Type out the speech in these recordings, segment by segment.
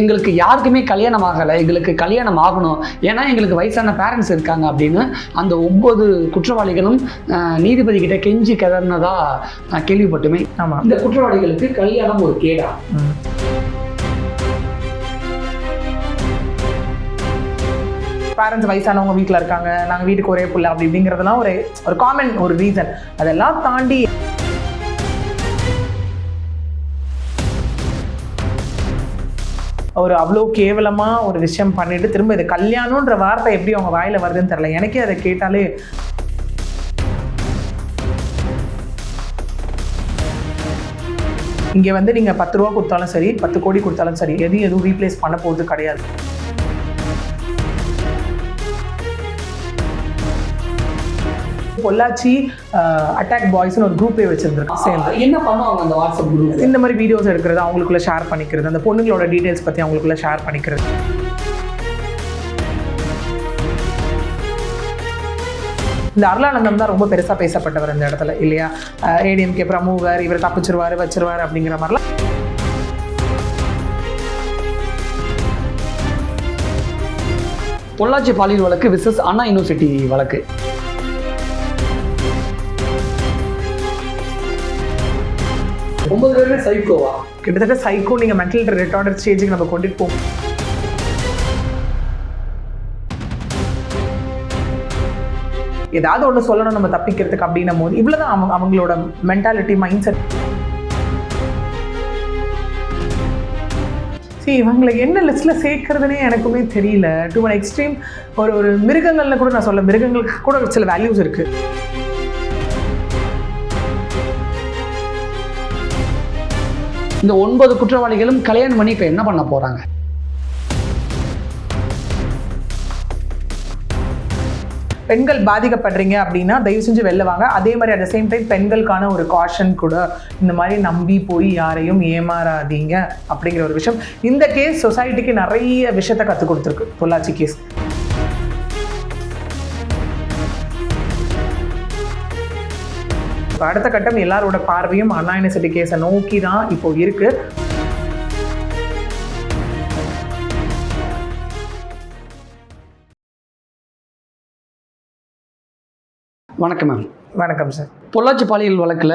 எங்களுக்கு யாருக்குமே கல்யாணம் ஆகலை எங்களுக்கு கல்யாணம் ஆகணும். ஏன்னா எங்களுக்கு வயசான பேரண்ட்ஸ் இருக்காங்க அப்படின்னு அந்த ஒன்பது குற்றவாளிகளும் நீதிபதி கிட்ட கெஞ்சி கதறினதா நான் கேள்விப்பட்டுமே. ஆமாம் இந்த குற்றவாளிகளுக்கு கல்யாணம் ஒரு கேடா. பேரண்ட்ஸ் வயசானவங்க வீட்டில் இருக்காங்க நாங்கள் வீட்டுக்கு ஒரே புள்ள அப்படி இப்படிங்கிறதுலாம் ஒரு ஒரு காமன் ஒரு ரீசன் அதெல்லாம் தாண்டி ஒரு அவ்வளோ கேவலமாக ஒரு விஷயம் பண்ணிட்டு திரும்ப இது கல்யாணம்ன்ற வார்த்தை எப்படி அவங்க வாயில வருதுன்னு தெரில எனக்கே அதை கேட்டாலே இங்கே வந்து நீங்கள் பத்து ரூபா கொடுத்தாலும் சரி பத்து கோடி கொடுத்தாலும் சரி எதையும் எதுவும் ரீப்ளேஸ் பண்ண போகிறது கிடையாது. பொள்ளாச்சி அட்டாக் பாய்ஸ்னு ஒரு குரூப்பே வச்சிருந்திருக்கோம் சேர்ந்து. என்ன பண்ணுவாங்க அந்த வாட்ஸ்அப் குரூப் இந்த மாதிரி வீடியோஸ் எடுக்கிறது அவங்களுக்குள்ள ஷேர் பண்ணிக்கிறது அந்த பொண்ணுங்களோட டீடைல்ஸ் பற்றி அவங்களுக்குள்ள ஷேர் பண்ணிக்கிறது. இந்த அருளானந்தம் தான் ரொம்ப பெருசாக பேசப்பட்டவர் இந்த இடத்துல இல்லையா? ஏடிஎம்கே பிரமுகர் இவர் தப்பிச்சிருவாரு வச்சிருவாரு அப்படிங்கிற மாதிரிலாம். பொள்ளாச்சி பாலியல் வழக்கு விசஸ் அண்ணா யூனிவர்சிட்டி வழக்கு. ஒன்பது பேருமே சைக்கோவா கிட்டத்தட்ட சைக்கோ நீங்கள் மென்டல் ரிட்டார்டர் ஸ்டேஜுக்கு நம்ம கொண்டுட்டு போகும் ஏதாவது ஒன்று சொல்லணும் நம்ம தப்பிக்கிறதுக்கு அப்படின்னும் போது இவ்வளோதான் அவங்க அவங்களோட மென்டாலிட்டி மைண்ட் செட் சரி இவங்களை என்ன லிஸ்ட்டில் சேர்க்கறதுனே எனக்குமே தெரியல. டு ஒன் எக்ஸ்ட்ரீம் ஒரு ஒரு மிருகங்களில் கூட நான் சொல்ல மிருகங்களுக்கு கூட ஒரு சில வேல்யூஸ் இருக்குது இந்த ஒன்பது குற்றவாளிகளும் கல்யாணம் பண்ணி இப்போ என்ன பண்ண போறாங்க? பெண்கள் பாதிக்கப்படுறீங்க அப்படின்னா தயவு செஞ்சு வெளில வாங்க. அதே மாதிரி அட் சேம் டைம் பெண்களுக்கான ஒரு காஷன் கூட இந்த மாதிரி நம்பி போய் யாரையும் ஏமாறாதீங்க அப்படிங்கிற ஒரு விஷயம். இந்த கேஸ் சொசைட்டிக்கு நிறைய விஷயத்த கற்றுக் கொடுத்துருக்கு. பொள்ளாச்சி கேஸ் ஸோ அடுத்த கட்டம் எல்லாரோட பார்வையும் அண்ணா யூனிவர்சிட்டி கேஸை நோக்கி தான் இப்போ இருக்கு. வணக்கம் மேம். வணக்கம் சார் பொள்ளாச்சி பாலியல் வழக்கில்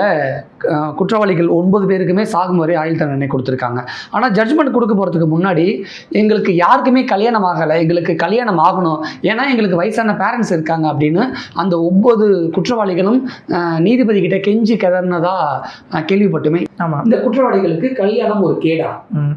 குற்றவாளிகள் ஒன்பது பேருக்குமே சாகும் வரை ஆயுள் தண்டனை கொடுத்துருக்காங்க. ஆனால் ஜட்ஜ்மெண்ட் கொடுக்க போகிறதுக்கு முன்னாடி எங்களுக்கு யாருக்குமே கல்யாணம் ஆகலை எங்களுக்கு கல்யாணம் ஆகணும். ஏன்னா எங்களுக்கு வயசான பேரண்ட்ஸ் இருக்காங்க அப்படின்னு அந்த ஒன்பது குற்றவாளிகளும் நீதிபதி கிட்ட கெஞ்சி நான் கேள்விப்பட்டுமே. ஆமாம் இந்த குற்றவாளிகளுக்கு கல்யாணம் ஒரு கேடா? ம்.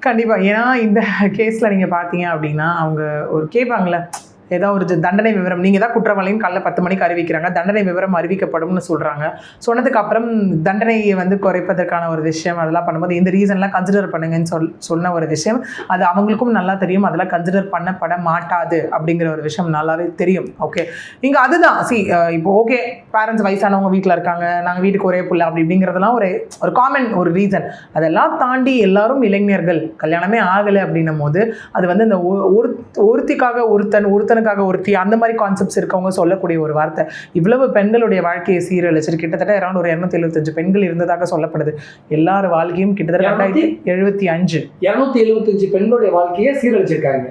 கண்டிப்பாக ஏன்னா இந்த கேஸில் நீங்கள் பார்த்தீங்க அப்படின்னா அவங்க ஒரு கேட்பாங்களே ஏதோ ஒரு தண்டனை விவரம். நீங்கள் தான் குற்றவாளின்னு காலைல பத்து மணிக்கு அறிவிக்கிறாங்க. தண்டனை விவரம் அறிவிக்கப்படும்னு சொல்கிறாங்க சொன்னதுக்கு அப்புறம் தண்டனையை வந்து குறைப்பதற்கான ஒரு விஷயம் அதெல்லாம் பண்ணும்போது இந்த ரீசன்லாம் கன்சிடர் பண்ணுங்கன்னு சொல் சொன்ன ஒரு விஷயம். அது அவங்களுக்கும் நல்லா தெரியும். அதெல்லாம் கன்சிடர் பண்ணப்பட மாட்டாது அப்படிங்கிற ஒரு விஷயம் நல்லாவே தெரியும். ஓகே இங்கே அதுதான். சி இப்போ ஓகே பேரண்ட்ஸ் வயசானவங்க வீட்டில் இருக்காங்க. நாங்கள் வீட்டுக்கு ஒரே புள்ள அப்படி அப்படிங்கிறதுலாம் ஒரு ஒரு காமன் ஒரு ரீசன் அதெல்லாம் தாண்டி எல்லாரும் இளைஞர்கள் கல்யாணமே ஆகலை அப்படின்னும் போது அது வந்து இந்த ஒ- ஒரு ஒருத்திக்காக ஒருத்தன் ஒருத்தனுக்காக ஒருத்தி அந்த மாதிரி கான்செப்ட்ஸ் இருக்கவங்க சொல்லக்கூடிய ஒரு வார்த்தை. இவ்வளவு பெண்களுடைய வாழ்க்கையை சீரழிச்சிரு கிட்டத்தட்ட அரௌண்ட் ஒரு இரநூத்தி எழுபத்தஞ்சு பெண்கள் இருந்ததாக சொல்லப்படுது. எல்லார் வாழ்க்கையும் கிட்டத்தட்ட ரெண்டாயிரத்தி எழுபத்தி அஞ்சு. இரநூத்தி எழுபத்தஞ்சு பெண்களுடைய வாழ்க்கையை சீரழிச்சிருக்காங்க.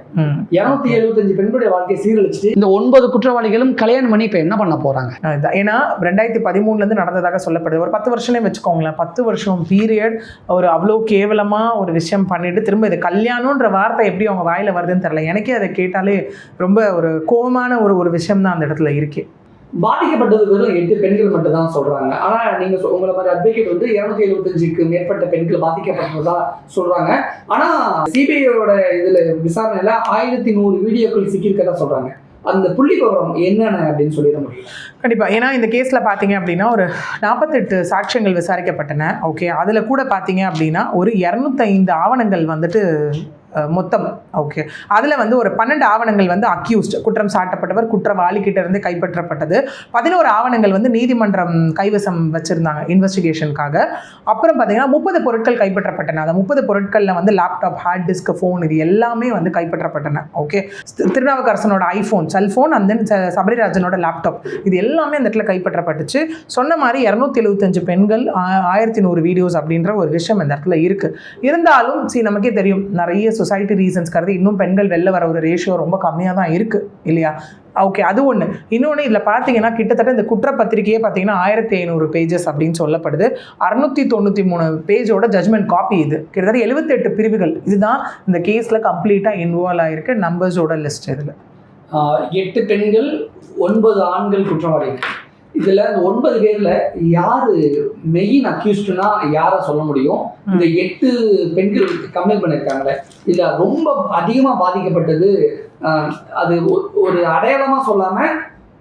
இரநூத்தி எழுபத்தஞ்சு பெண்களுடைய வாழ்க்கையை சீரழிச்சிட்டு இந்த ஒன்பது குற்றவாளிகளும் கல்யாணம் பண்ணி இப்போ என்ன பண்ண போறாங்க. ஏன்னா ரெண்டாயிரத்தி பதிமூணுலேருந்து நடந்ததாக சொல்லப்படுது. ஒரு பத்து வருஷமே வச்சுக்கோங்களேன். பத்து வருஷம் பீரியட் ஒரு அவ்வளோ கேவலமாக ஒரு விஷயம் பண்ணிட்டு திரும்ப இது கல்யாணம்ன்ற வார்த்தை எப்படி அவங்க வாயில வருதுன்னு தெரில எனக்கே அதை கேட்டாலே ரொம்ப ஒரு கோவமான ஒரு ஒரு விஷயம் தான் அந்த இடத்துல இருக்கே. பாதிக்கப்பட்டது வெறும் எட்டு பெண்கள் மட்டும் தான் சொல்றாங்க. ஆனா நீங்க உங்களை மாதிரி அட்வொகேட் வந்து இருநூத்தி எழுபத்தஞ்சுக்கு மேற்பட்ட பெண்கள் பாதிக்கப்பட்டதா சொல்றாங்க. ஆனா சிபிஐயோட இதுல விசாரணையில ஆயிரத்தி நூறு வீடியோக்கள் சிக்கியிருக்கதா சொல்றாங்க. அந்த புள்ளி விவரம் என்னென்ன அப்படின்னு சொல்லிட முடியும்? கண்டிப்பாக ஏன்னா இந்த கேஸில் பார்த்தீங்க அப்படின்னா ஒரு நாற்பத்தெட்டு சாட்சியங்கள் விசாரிக்கப்பட்டன. ஓகே. அதில் கூட பார்த்தீங்க அப்படின்னா ஒரு இரநூத்தைந்து ஆவணங்கள் வந்துட்டு மொத்தம். ஓகே அதில் வந்து ஒரு பன்னெண்டு ஆவணங்கள் வந்து அக்யூஸ்ட் குற்றம் சாட்டப்பட்டவர் குற்றவாளி கிட்ட இருந்து கைப்பற்றப்பட்டது. பதினோரு ஆவணங்கள் வந்து நீதிமன்றம் கைவசம் வச்சுருந்தாங்க இன்வெஸ்டிகேஷனுக்காக அப்புறம் பார்த்தீங்கன்னா முப்பது பொருட்கள் கைப்பற்றப்பட்டன. அந்த முப்பது பொருட்களில் வந்து லேப்டாப் ஹார்ட் டிஸ்க் ஃபோன் இது எல்லாமே வந்து கைப்பற்றப்பட்டன. ஓகே திருநாவுக்கரசனோட ஐஃபோன் செல்ஃபோன் அண்ட் தென் சபரிராஜனோட லேப்டாப் இது எல்லாமே அந்த இடத்துல கைப்பற்றப்பட்டுச்சு. சொன்ன மாதிரி இரநூத்தி எழுபத்தஞ்சு பெண்கள் ஆயிரத்தி நூறு வீடியோஸ் அப்படின்ற ஒரு விஷயம் இந்த இடத்துல இருக்குது இருந்தாலும் சரி நமக்கே தெரியும் நிறைய சொசைட்டி ரீசன்ஸ் கருதி இன்னும் பெண்கள் வெளில வர ஒரு ரேஷியோ ரொம்ப கம்மியாக தான் இருக்குது இல்லையா? ஓகே அது ஒன்று இன்னொன்று இதில் பார்த்தீங்கன்னா கிட்டத்தட்ட இந்த குற்றப்பத்திரிக்கையே பார்த்தீங்கன்னா ஆயிரத்தி ஐநூறு பேஜஸ் அப்படின்னு சொல்லப்படுது. அறுநூத்தி தொண்ணூற்றி மூணு பேஜோட ஜட்மெண்ட் காப்பி இது. கிட்டத்தட்ட எழுபத்தெட்டு பிரிவுகள். இதுதான் இந்த கேஸில் கம்ப்ளீட்டாக இன்வால்வ் ஆகிருக்கு நம்பர்ஸோட லிஸ்ட் இதில். எட்டு பெண்கள் ஒன்பது ஆண்கள் குற்றவாளிகள். இதுல இந்த ஒன்பது பேர்ல யாரு மெயின் அக்யூஸ்ட்னா யாரை சொல்ல முடியும்? இந்த எட்டு பெண்கள் கம்ப்ளைண்ட் பண்ணியிருக்காங்களே இதுல ரொம்ப அதிகமா பாதிக்கப்பட்டது அது ஒரு அடையாளமா சொல்லாம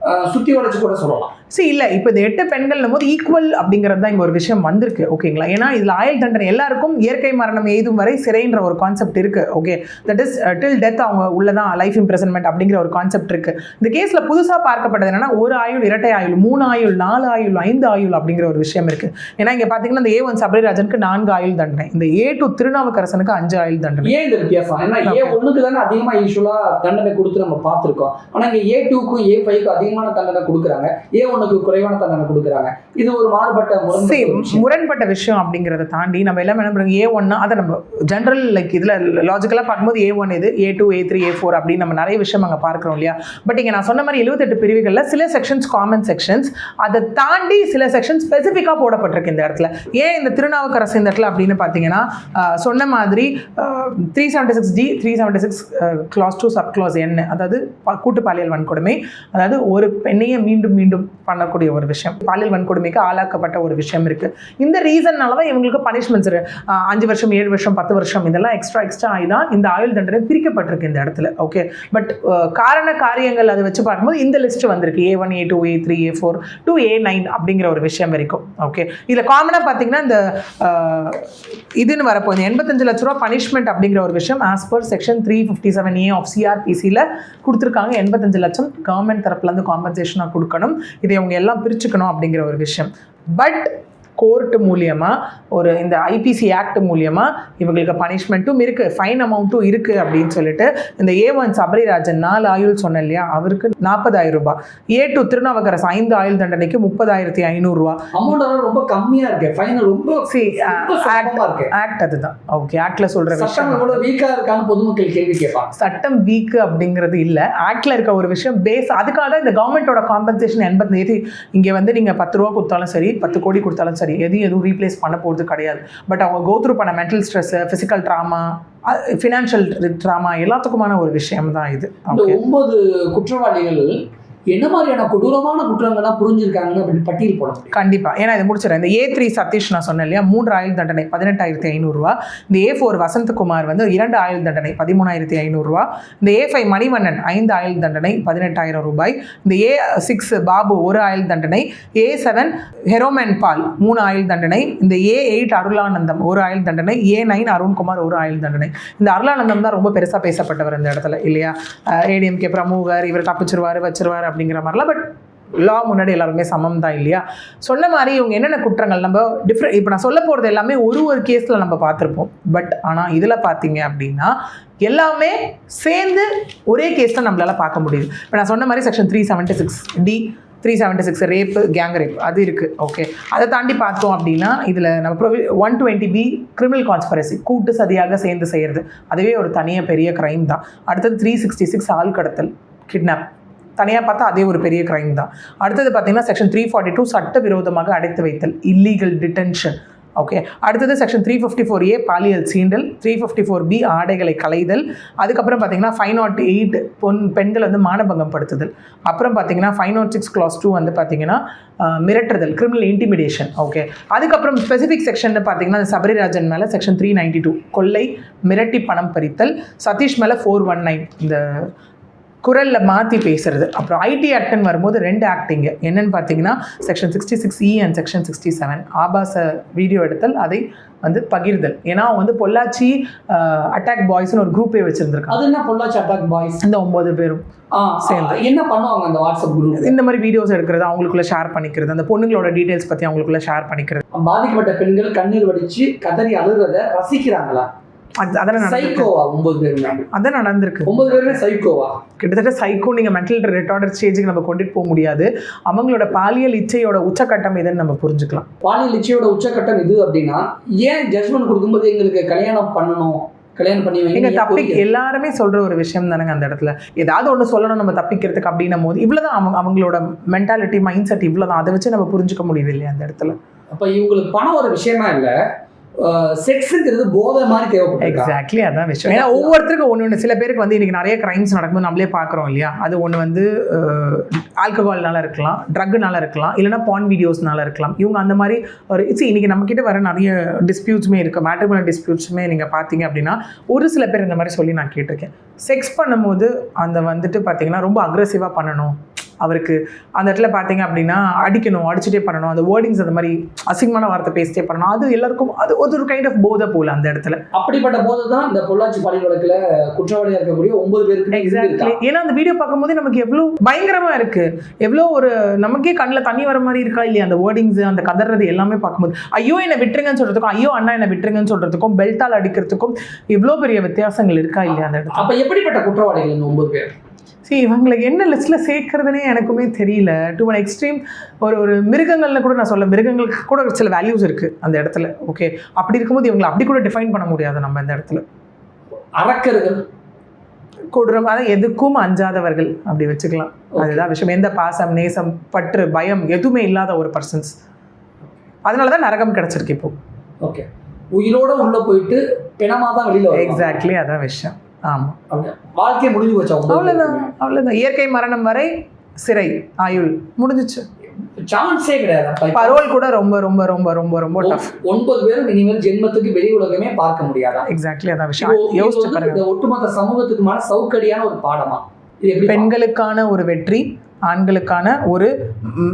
ஆஹ் சுத்தி வளைச்சு கூட சொல்லலாம். சரி இல்லை இப்போ இந்த எட்டு பெண்கள்னும் போது ஈக்குவல் அப்படிங்கிறது தான் இங்கே ஒரு விஷயம் வந்திருக்கு ஓகேங்களா ஏன்னா இதில் ஆயுள் தண்டனை எல்லாருக்கும் இயற்கை மரணம் எய்தும் வரை சிறைன்ற ஒரு கான்செப்ட் இருக்குது okay that is till death அவங்க உள்ளதான் லைஃப் இம்ப்ரெசன்மெண்ட் அப்படிங்கிற ஒரு கான்செப்ட் இருக்குது இந்த கேஸில் புதுசாக பார்க்கப்பட்டது என்னன்னா ஒரு ஆயுள் இரட்டை ஆயுள் மூணு ஆயுள் நாலு ஆயுள் ஐந்து ஆயுள் அப்படிங்கிற ஒரு விஷயம் இருக்குது ஏன்னா இங்கே பார்த்தீங்கன்னா இந்த ஏ ஒன் சபரிராஜனுக்கு நான்கு ஆயுள் தண்டனை இந்த ஏ டூ திருநாவுக்கரசனுக்கு அஞ்சு ஆயுள் தண்டனை. ஏன் இந்த வித்தியாசம்? ஏன்னா ஏ ஒண்ணுக்கு தானே அதிகமா யூஸ்வலா தண்டனை கொடுத்து நம்ம பார்த்திருக்கோம். ஆனா இங்க ஏ டூக்கும் ஏ ஃபைவ்க்கும் அதிகமான தண்டனை கொடுக்குறாங்க. ஏ ஒண்ணுக்கு குறைவான தண்டனை கொடுக்குறாங்க. இது ஒரு மாறுபட்ட முரண்பட்ட விஷயம். முரண்பட்ட விஷயம் அப்படிங்கிறத தாண்டி நம்ம எல்லாம் என்ன பண்ணுறோம்? ஏ ஒன்னா அதை நம்ம ஜென்ரல் லைக் இதில் லாஜிக்கலாக பார்க்கும்போது ஏ ஒன் இது A two A three A four அப்படின்னு நம்ம நிறைய விஷயம் அங்கே பார்க்குறோம் இல்லையா? பட் இங்கே நான் சொன்ன மாதிரி எழுபத்தெட்டு பிரிவுகளில் சில செக்ஷன்ஸ் காமன் செக்ஷன்ஸ் அதை தாண்டி சில செக்ஷன் ஸ்பெசிஃபிக்காக போடப்பட்டிருக்கு இந்த இடத்துல. ஏன் இந்த திருநாவுக்கரசு இந்த இடத்துல அப்படின்னு பார்த்தீங்கன்னா சொன்ன மாதிரி three seventy six D three seventy six class two sub class என்ன அதாவது கூட்டு பாலியல் வன்கொடுமை அதாவது ஒரு பெண்ணையை மீண்டும் மீண்டும் பண்ணக்கூடிய ஒரு விஷயம். பாலியல் வன்கொடுமைக்கு ஆளாக்கப்பட்ட ஒரு விஷயம் இருக்கு. இந்த ரீசன்னால தான் இவங்களுக்கு பனிஷ்மெண்ட்ஸ் அஞ்சு வருஷம் ஏழு வருஷம் பத்து வருஷம் இதெல்லாம் எக்ஸ்ட்ரா எக்ஸ்ட்ரா ஆகி தான் இந்த ஆயுள் தண்டனை பிரிக்கப்பட்டிருக்கு இந்த இடத்துல. ஓகே பட் காரண காரியங்கள் அதை வச்சு பார்க்கும்போது இந்த லிஸ்ட் வந்திருக்கு. A one A two A three A four two A nine அப்படிங்கிற ஒரு விஷயம் வரைக்கும். ஓகே இதில் காமனாக பார்த்தீங்கன்னா இந்த இதுன்னு வரப்போ இந்த எண்பத்தஞ்சு லட்ச ரூபா பனிஷ்மெண்ட் அப்படிங்கிற ஒரு விஷயம் as per section three fifty seven A of சிஆர்பிசியில் கொடுத்துருக்காங்க. எண்பத்தஞ்சு லட்சம் கவர்மெண்ட் தரப்புலேருந்து காம்பன்சேஷனாக கொடுக்கணும். இதை அவங்க எல்லாம் பிரிச்சுக்கணும் அப்படிங்கிற ஒரு விஷயம். பட் கோர்ட்டு மூலியமாக ஒரு இந்த ஐபிசி ஆக்ட் மூலியமாக இவங்களுக்கு பனிஷ்மெண்ட்டும் இருக்குது ஃபைன் அமௌண்ட்டும் இருக்குது அப்படின்னு சொல்லிட்டு இந்த ஏ ஒன் சபரிராஜன் நாலு ஆயுள் சொன்னேன் இல்லையா? அவருக்கு நாற்பதாயிரம் ரூபாய். ஏ டூ திருநாவுக்கரசு ஐந்து ஆயுள் தண்டனைக்கு முப்பதாயிரத்தி ஐநூறுரூவா அமௌண்ட் ரொம்ப கம்மியா இருக்கு. ஃபைனல் ரொம்ப சி ஆக்ட் அதுதான். ஓகே ஆக்டில் சொல்கிற விஷயம். சட்டம் கூட வீக்கா இருக்கான்னு பொதுமக்கள் கேள்வி கேட்பாங்க. சட்டம் வீக்கு அப்படிங்கிறது இல்லை. ஆக்டில் இருக்க ஒரு விஷயம் பேஸ் அதுக்காக தான் இந்த கவர்மெண்ட்டோட காம்பன்சேஷன் எண்பது எது இங்கே வந்து நீங்கள் பத்து ரூபா கொடுத்தாலும் சரி பத்து கோடி கொடுத்தாலும் சரி எதையும் எதுவும் ரீப்ளேஸ் பண்ண போகிறது கிடையாது. பட் அவங்க கோத்ரூ பண்ண mental stress physical trauma financial trauma எல்லாத்துக்குமான ஒரு விஷயம் தான் இது ஒன்பது குற்றவாளிகள் என்ன மாதிரியான கொடூரமான குற்றங்கள்லாம் புரிஞ்சிருக்காங்க அப்படின்னு பட்டியல் போட முடியும்? கண்டிப்பாக ஏன்னா இதை முடிச்சிடறேன். இந்த ஏ த்ரீ சதீஷ் நான் சொன்னேன் இல்லையா? மூன்று ஆயுள் தண்டனை பதினெட்டாயிரத்தி ஐநூறுரூவா இந்த ஏ ஃபோர் வசந்தகுமார் வந்து இரண்டு ஆயுள் தண்டனை பதிமூணாயிரத்தி ஐநூறுரூவா இந்த ஏ ஃபைவ் மணிவண்ணன் ஐந்து ஆயுள் தண்டனை பதினெட்டாயிரம் ரூபாய். இந்த ஏ சிக்ஸ் பாபு ஒரு ஆயுள் தண்டனை. ஏ செவன் ஹெரோமன் பால் மூணு ஆயுள் தண்டனை. இந்த ஏ எயிட் அருளானந்தம் ஒரு ஆயுள் தண்டனை. ஏ நைன் அருண்குமார் ஒரு ஆயுள் தண்டனை. இந்த அருளானந்தம் தான் ரொம்ப பெருசாக பேசப்பட்டவர் இந்த இடத்துல இல்லையா? ஏடிஎம்கே பிரமுகர் இவர் தப்பிச்சிருவார் வச்சிருவார் அப்படிங்கிற மாதிரிலாம் பட் லா முன்னாடி எல்லாருமே சமம் தான் இல்லையா? சொன்ன மாதிரி இவங்க என்னென்ன குற்றங்கள் நம்ம டிஃப்ரெண்ட் இப்போ நான் சொல்ல போகிறது எல்லாமே ஒரு ஒரு கேஸில் நம்ம பார்த்துருப்போம். பட் ஆனால் இதில் பார்த்தீங்க அப்படின்னா எல்லாமே சேர்ந்து ஒரே கேஸில் நம்மளால் பார்க்க முடியுது. இப்போ நான் சொன்ன மாதிரி section three seventy six D three seventy six rape gang rape அது இருக்குது ஓகே அதை தாண்டி பார்த்தோம் அப்படின்னா இதில் நம்ம ப்ரொவி one twenty B criminal conspiracy கூட்டு சதியாக சேர்ந்து செய்கிறது அதுவே ஒரு தனியாக பெரிய க்ரைம் தான். அடுத்தது த்ரீ சிக்ஸ்டி சிக்ஸ் ஆள் கடத்தல் கிட்னாப் தனியாக பார்த்தா அதே ஒரு பெரிய கிரைம் தான். அடுத்தது பார்த்தீங்கன்னா செக்ஷன் த்ரீ ஃபார்ட்டி டூ சட்டவிரோதமாக அடைத்து வைத்தல் இல்லீகல் டிடென்ஷன் ஓகே அடுத்தது section three fifty four A பாலியல் சீண்டல் த்ரீ ஃபிஃப்டி ஃபோர் பி ஆடைகளை களைதல் அதுக்கப்புறம் பார்த்தீங்கன்னா ஃபைவ் நாட் எயிட் பொன் பெண்கள் வந்து மானபங்கம் படுத்துதல் அப்புறம் பார்த்தீங்கன்னா five naught six class two வந்து பார்த்தீங்கன்னா மிரட்டுதல் கிரிமினல் இன்டிமிடேஷன் ஓகே அதுக்கப்புறம் ஸ்பெசிஃபிக் செக்ஷன் பார்த்தீங்கன்னா இந்த சபரிராஜன் மேலே செக்ஷன் த்ரீ நைன்டி டூ கொள்ளை மிரட்டி பணம் பறித்தல் சதீஷ் மேலே ஃபோர் ஒன் நைன் இந்த குரல்ல மாற்றி பேசுறது. அப்புறம் ஐடி ஆக்ட்னு வரும்போது ரெண்டு ஆக்டிங்கு என்னன்னு பார்த்தீங்கன்னா section sixty six E and section sixty seven ஆபாச வீடியோ எடுத்தல் அதை வந்து பகிர்தல். ஏன்னா வந்து பொள்ளாச்சி அட்டாக் பாய்ஸ்னு ஒரு குரூப்பே வச்சுருந்துருக்கான் அது என்ன பொள்ளாச்சி அட்டாக் பாய்ஸ் இந்த ஒம்பது பேரும் சேர்ந்து. என்ன பண்ணுவாங்க அந்த வாட்ஸ்அப் குரூப் இந்த மாதிரி வீடியோஸ் எடுக்கிறது அவங்களுக்குள்ள ஷேர் பண்ணிக்கிறது அந்த பொண்ணுங்களோட டீடைல்ஸ் பற்றி அவங்களுக்குள்ள ஷேர் பண்ணிக்கிறது. பாதிக்கப்பட்ட பெண்கள் கண்ணீர் வடிச்சு கதறி அழுறத ரசிக்கிறாங்களா? அது அதெல்லாம் சைக்கோவா ஒன்பது பேருமே அதான் நடந்திருக்கு. ஒன்பது பேருமே சைக்கோவா கிட்டத்தட்ட சைக்கோ நீங்கள் மென்டல் ரிட்டார்டர் ஸ்டேஜுக்கு நம்ம கொண்டுட்டு போக முடியாது. அவங்களோட பாலியல் இச்சையோட உச்சக்கட்டம் இதுன்னு நம்ம புரிஞ்சுக்கலாம். பாலியல் இச்சையோட உச்சக்கட்டம் இது அப்படின்னா ஏன் ஜட்மெண்ட் கொடுக்கும்போது எங்களுக்கு கல்யாணம் பண்ணணும்? கல்யாணம் பண்ணி எங்க தப்பி? எல்லாருமே சொல்ற ஒரு விஷயம் தானேங்க அந்த இடத்துல. ஏதாவது ஒன்று சொல்லணும் நம்ம தப்பிக்கிறதுக்கு அப்படின்னும் போது இவ்வளவுதான் அவங்க அவங்களோட மென்டாலிட்டி மைண்ட் செட் இவ்வளவுதான். அதை வச்சு நம்ம புரிஞ்சுக்க முடியுது இல்லையா அந்த இடத்துல? அப்ப இவங்களுக்கு பணம் ஒரு விஷயமா இல்ல செக்ஸுங்கிறது போதை மாதிரி தேவைப்படுது எக்ஸாக்ட்லி அதான் விஷயம். ஏன்னா ஒவ்வொருத்தருக்கும் ஒன்று ஒன்று சில பேருக்கு வந்து இன்னைக்கு நிறைய கிரைம்ஸ் நடக்கும்போது நம்மளே பார்க்குறோம் இல்லையா? அது ஒன்று வந்து ஆல்கஹால்னால இருக்கலாம் ட்ரக்குனால இருக்கலாம் இல்லைன்னா பான் வீடியோஸ்னால இருக்கலாம். இவங்க அந்த மாதிரி ஒரு see இன்னைக்கு நம்மக்கிட்ட வர நிறைய டிஸ்பியூட்ஸுமே இருக்குது மேட்ரிமோனல் டிஸ்பியூட்ஸுமே நீங்கள் பார்த்தீங்க அப்படின்னா ஒரு சில பேர் இந்த மாதிரி சொல்லி நான் கேட்டிருக்கேன். செக்ஸ் பண்ணும்போது அந்த வந்துட்டு பார்த்தீங்கன்னா ரொம்ப அக்ரெசிவாக பண்ணணும். அவருக்கு அந்த இடத்துல பார்த்தீங்க அப்படின்னா அடிக்கணும் அடிச்சுட்டே பண்ணணும். அந்த வேர்டிங்ஸ் அந்த மாதிரி அசிங்கமான வார்த்தை பேசிட்டே பண்ணணும். அது எல்லாருக்கும் அது ஒரு கைண்ட் ஆஃப் போதை போல அந்த இடத்துல. அப்படிப்பட்ட போது தான் இந்த பொள்ளாச்சி பாலியல் வழக்குல குற்றவாளியா இருக்கக்கூடிய ஒன்பது பேருக்கு எக்ஸாக்ட்லி ஏன்னா அந்த வீடியோ பார்க்கும்போது நமக்கு எவ்வளோ பயங்கரமா இருக்கு. எவ்வளோ ஒரு நமக்கே கண்ணில் தண்ணி வர மாதிரி இருக்கா இல்லையா? அந்த வேர்டிங்ஸ் அந்த கதறது எல்லாமே பார்க்கும்போது. ஐயோ என்னை விட்டுருங்கன்னு சொல்றதுக்கும் ஐயோ அண்ணா என்னை விட்டுருங்கன்னு சொல்றதுக்கும் பெல்ட்டால் அடிக்கிறதுக்கும் இவ்வளோ பெரிய வித்தியாசங்கள் இருக்கா இல்லையா அந்த இடத்துல? அப்ப எப்படிப்பட்ட குற்றவாளிகள் இந்த ஒன்பது பேர்? சரி இவங்களை என்ன லிஸ்ட்டில் சேர்க்கறதுனே எனக்குமே தெரியல. டு ஒன் எக்ஸ்ட்ரீம் ஒரு ஒரு மிருகங்கள்னு கூட நான் சொல்ல மிருகங்களுக்கு கூட சில வேல்யூஸ் இருக்குது அந்த இடத்துல ஓகே அப்படி இருக்கும்போது இவங்களை அப்படி கூட டிஃபைன் பண்ண முடியாது நம்ம இந்த இடத்துல. அரக்கர்கள் கொடூரம் அதான் எதுக்கும் அஞ்சாதவர்கள் அப்படி வச்சுக்கலாம். அதுதான் விஷயம். எந்த பாசம் நேசம் பற்று பயம் எதுவுமே இல்லாத ஒரு பர்சன்ஸ் அதனால தான் நரகம் கிடைச்சிருக்கு இப்போ. ஓகே உயிரோட உள்ள போயிட்டு பிணமா தான் வெளியில. எக்ஸாக்ட்லி அதான் விஷயம். ஆமாம். வாழ்க்கை முடிஞ்சு போச்சு அவ்வளோதான். அவ்வளோதான் இயற்கை மரணம் வரை சிறை ஆயுள் முடிஞ்சிச்சு. சான்ஸே கிடையாது. பரோல் கூட ரொம்ப ரொம்ப ரொம்ப ரொம்ப ரொம்ப டஃப் ஒன்பது பேரும் இனிமேல் ஜென்மத்துக்கு வெளி உலகமே பார்க்க முடியாதா? எக்ஸாக்ட்லி அதான் விஷயம். யோசிச்சு பாருங்க. ஒட்டுமொத்த சமூகத்துக்குமான சவுக்கடியான ஒரு பாடமா? பெண்களுக்கான ஒரு வெற்றி ஆண்களுக்கான ஒரு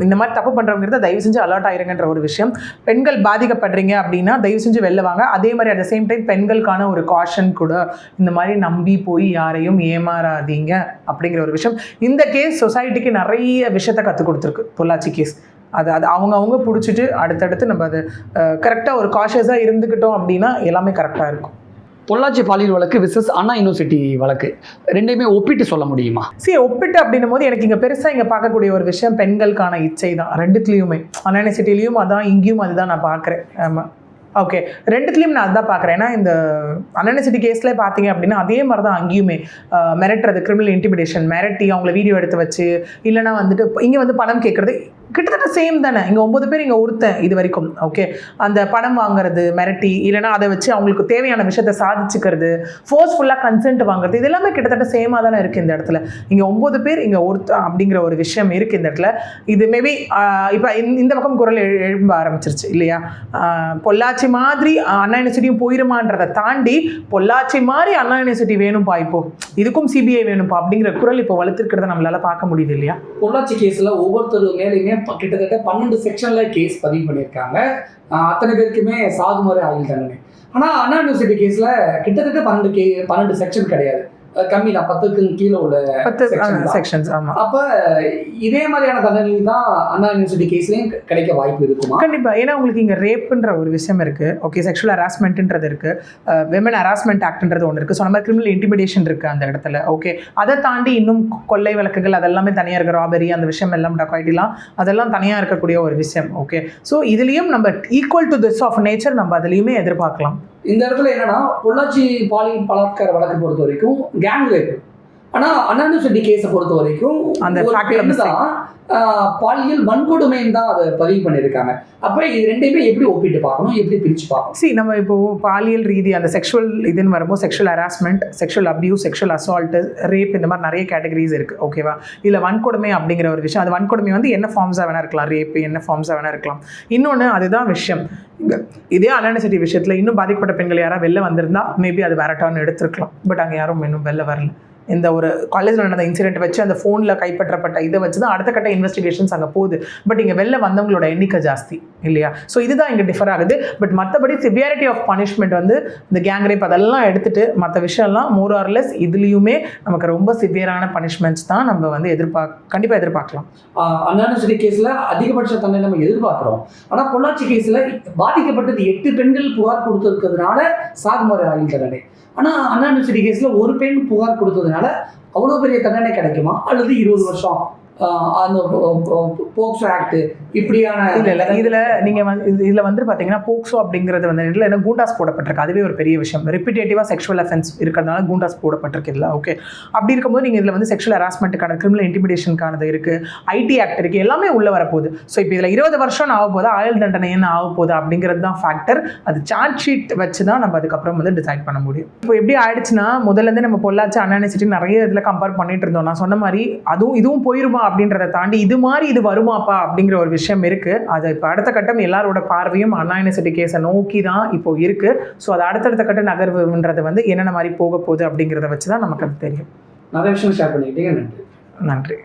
இந்த மாதிரி தப்பு பண்ணுறவங்கிறத தயவு செஞ்சு அலர்ட் ஆயிருங்கன்ற ஒரு விஷயம். பெண்கள் பாதிக்கப்படுறீங்க அப்படின்னா தயவு செஞ்சு வெளில வாங்க. அதே மாதிரி அட் த சேம் டைம் பெண்களுக்கான ஒரு காஷன் கூட. இந்த மாதிரி நம்பி போய் யாரையும் ஏமாறாதீங்க அப்படிங்கிற ஒரு விஷயம். இந்த கேஸ் சொசைட்டிக்கு நிறைய விஷயத்த கற்றுக் கொடுத்துருக்கு. பொள்ளாச்சி கேஸ் அது அது அவங்க அவங்க பிடிச்சிட்டு அடுத்தடுத்து நம்ம அது கரெக்டாக ஒரு காஷியஸாக இருந்துக்கிட்டோம் அப்படின்னா எல்லாமே கரெக்டாக இருக்கும். பொள்ளாச்சி பாலியல் வழக்கு விசஸ் அண்ணா யூனிவர்சிட்டி வழக்கு. ரெண்டையுமே ஒப்பிட்டு சொல்ல முடியுமா? சரி ஒப்பிட்டு அப்படின்னும் போது எனக்கு இங்கே பெருசாக இங்கே பார்க்கக்கூடிய ஒரு விஷயம் பெண்களுக்கான இச்சை தான் ரெண்டுத்துலேயுமே அன்யூனிவர்சிட்டிலையும் அதான் இங்கேயும் அதுதான் நான் பார்க்குறேன். ஆமாம் ஓகே ரெண்டுத்துலேயும் நான் அதுதான் பார்க்குறேன். ஏன்னா இந்த அன்யூனிவர்சிட்டி கேஸில் பார்த்தீங்க அப்படின்னா அதே மாதிரி தான் அங்கேயுமே மிரட்டுறது கிரிமினல் இன்டிமிடேஷன் மிரட்டி அவங்கள வீடியோ எடுத்து வச்சு இல்லைனா வந்துட்டு இங்கே வந்து பணம் கேட்குறது கிட்டத்தட்ட சேம் தானே. இங்கே ஒம்பது பேர் இங்கே ஒருத்தன் இது வரைக்கும். ஓகே அந்த பணம் வாங்குறது மிரட்டி இல்லைனா அதை வச்சு அவங்களுக்கு தேவையான விஷயத்தை சாதிச்சுக்கிறது ஃபோர்ஸ்ஃபுல்லாக கன்சென்ட் வாங்குறது இது எல்லாமே கிட்டத்தட்ட சேமாக தானே இருக்குது இந்த இடத்துல. இங்கே ஒம்பது பேர் இங்கே ஒருத்த அப்படிங்கிற ஒரு விஷயம் இருக்குது இந்த இடத்துல. இது மேபி இப்போ இந்த பக்கம் குரல் எழு- எழும்ப ஆரம்பிச்சிருச்சு இல்லையா? பொள்ளாச்சி மாதிரி அண்ணா யூனிவர்சிட்டியும் போயிருமான்றதை தாண்டி பொள்ளாச்சி மாதிரி அண்ணா யூனிவர்சிட்டி வேணும்ப்பா இப்போ? இதுக்கும் சிபிஐ வேணும்ப்பா அப்படிங்கிற குரல் இப்போ வளர்த்துருக்கிறத நம்மளால பார்க்க முடியுது இல்லையா? பொள்ளாச்சி கேஸில் ஒவ்வொருத்தர் மேலேயுமே கிட்டத்தட்ட பன்னெண்டு செக்ஷனில் கேஸ் பதிவு பண்ணியிருக்காங்க. அத்தனை பேருக்குமே சாகுமுறை ஆயுள் தண்டனை. ஆனால் அண்ணா யூனிவர்சிட்டி கேஸில் கிட்டத்தட்ட பன்னெண்டு கே பன்னெண்டு செக்ஷன் கிடையாது. கம்மி தான். பத்துக்கு கீழே உள்ள. செக்ஷன்ஸ் ஆமாம் அப்ப இதே மாதிரியான தண்டனை தான் அண்ணா யூனிவர்சிட்டி கேஸ்லயும் கிடைக்க வாய்ப்பு இருக்குமா? கண்டிப்பா. ஏன்னா உங்களுக்கு இங்க ரேப்புன்ற ஒரு விஷயம் இருக்கு. ஓகே செக்ஷுவல் ஹராஸ்மெண்ட்ன்றது இருக்கு. விமன் ஹராஸ்மெண்ட் ஆக்ட்ன்றது ஒன்று இருக்கு. ஸோ நம்ம கிரிமினல் இன்டிமிடேஷன் இருக்கு அந்த இடத்துல. ஓகே அதை தாண்டி இன்னும் கொள்ளை வழக்குகள் அதெல்லாமே தனியாக இருக்க ராபரி அந்த விஷயம் எல்லாம் டக்காய்டிலாம் அதெல்லாம் தனியாக இருக்கக்கூடிய ஒரு விஷயம். ஓகே ஸோ இதுலேயும் நம்ம equal to this of nature நம்ம அதுலேயுமே எதிர்பார்க்கலாம். இந்த இடத்துல என்னன்னா பொள்ளாச்சி பாலியல் பலாத்கார வழக்கு பொறுத்த வரைக்கும் கேங் ரேப் ஆனா அண்ணா யூனிவர்சிட்டி கேஸை பொறுத்த வரைக்கும் அந்த. தான் பாலியல் வன்கொடுமைன்னு தான் அதை பதிவு பண்ணியிருக்காங்க. அப்ப இது ரெண்டையுமே எப்படி ஒப்பிட்டு பார்க்கணும் எப்படி பிரிச்சு பார்க்கணும்? சி நம்ம இப்போ பாலியல் ரீதி அந்த செக்ஷுவல் இதுன்னு வரும்போது sexual harassment sexual abuse sexual assault rape இந்த மாதிரி நிறைய கேட்டகரிஸ் இருக்குது ஓகேவா இல்லை வன்கொடுமை அப்படிங்கிற ஒரு விஷயம் அது வன்கொடுமை வந்து என்ன ஃபார்ம்ஸாக வேணா இருக்கலாம் ரேப் என்ன ஃபார்ம்ஸாக வேணா இருக்கலாம். இன்னொன்று அதுதான் விஷயம். இங்க இதே அனானிசிட்டி விஷயத்தில் இன்னும் பாதிக்கப்பட்ட பெண்கள் யாராவது வெளில வந்திருந்தா மேபி அது வேற டர்ன் எடுத்திருக்கலாம். பட் அங்கே யாரும் இன்னும் வெளில வரல. இந்த ஒரு காலேஜில் நடந்த இன்சிடென்ட் வச்சு அந்த ஃபோனில் கைப்பற்றப்பட்ட இதை வச்சு தான் அடுத்த கட்ட இன்வெஸ்டிகேஷன்ஸ் அங்கே போகுது. பட் இங்கே வெளில வந்தவங்களோட எண்ணிக்கை ஜாஸ்தி இல்லையா? ஸோ இதுதான் இங்கே டிஃபர் ஆகுது. பட் மற்றபடி சிவியாரிட்டி ஆஃப் பனிஷ்மெண்ட் வந்து இந்த கேங் ரேப் அதெல்லாம் எடுத்துட்டு மற்ற விஷயம்லாம் மோர் ஆர்லெஸ் இதுலேயுமே நமக்கு ரொம்ப சிவியரான பனிஷ்மெண்ட்ஸ் தான் நம்ம வந்து எதிர்பார்க்க கண்டிப்பாக எதிர்பார்க்கலாம். அன்யூனிவர்சிட்டி கேஸில் அதிகபட்ச தண்டனை நம்ம எதிர்பார்க்குறோம். ஆனால் பொள்ளாச்சி கேஸில் பாதிக்கப்பட்டது எட்டு பெண்கள் புகார் கொடுத்துருக்கிறதுனால சாகுமாறு ஆகின்றன ஆனால் அண்ணா யூனிவர்சிட்டி கேஸில் ஒரு பெண் புகார் கொடுத்ததுனால அவ்வளோ பெரிய தண்டனை கிடைக்குமா? அல்லது இருபது வருஷம் அந்த போக்சோ ஆக்ட் இப்படியான இல்ல இல்ல. இதுல வந்து இதில் வந்து பார்த்தீங்கன்னா போக்சோ அப்படிங்கிறது வந்து இதில் என்ன கூண்டாஸ் போடப்பட்டிருக்கு. அதுவே ஒரு பெரிய விஷயம். ரிப்பீட்டேட்டிவா செக்ஷுவல் அஃபென்ஸ் இருக்கிறதுனால கூண்டாஸ் போடப்பட்டிருக்கு இல்ல ஓகே அப்படி இருக்கும்போது நீங்க இதுல வந்து செக்ஷுவல் ஹராஸ்மெண்ட்டுக்கான கிரிமினல் இன்டிமிடேஷனுக்கானது இருக்கு. ஐடி ஆக்ட் இருக்கு. எல்லாமே உள்ள வரப்போகுது. ஸோ இப்போ இதுல இருபது வருஷம் ஆக போதா ஆயுள் தண்டனை என்ன ஆக போகுது அப்படிங்கிறது தான் ஃபேக்டர் அது சார்ஜ் ஷீட் வச்சு தான் நம்ம அதுக்கப்புறம் வந்து டிசைட் பண்ண முடியும். இப்போ எப்படி ஆயிடுச்சுன்னா முதல்ல இருந்து நம்ம பொள்ளாச்சி அண்ணா யூனிவர்சிட்டி நிறைய இதில் கம்பேர் பண்ணிட்டு இருந்தோம். நான் சொன்ன மாதிரி அதுவும் இதுவும் போயிருமா? அப்படின்றத தாண்டி இது மாதிரி இது வருமாப்பா அப்படிங்கிற ஒரு விஷயம் இருக்கு. அது இப்போ அடுத்த கட்டம் எல்லாரோட பார்வையும் அண்ணா யூனிவர்சிட்டி கேஸை நோக்கி தான் இப்போ இருக்கு. ஸோ அது அடுத்தடுத்த கட்ட நகர்வுன்றது வந்து என்னென்ன மாதிரி போக போகுது அப்படிங்கிறத வச்சு தான் நமக்கு அது தெரியும். நிறைய விஷயம் ஷேர் பண்ணிக்கிட்டீங்க. நன்றி. நன்றி.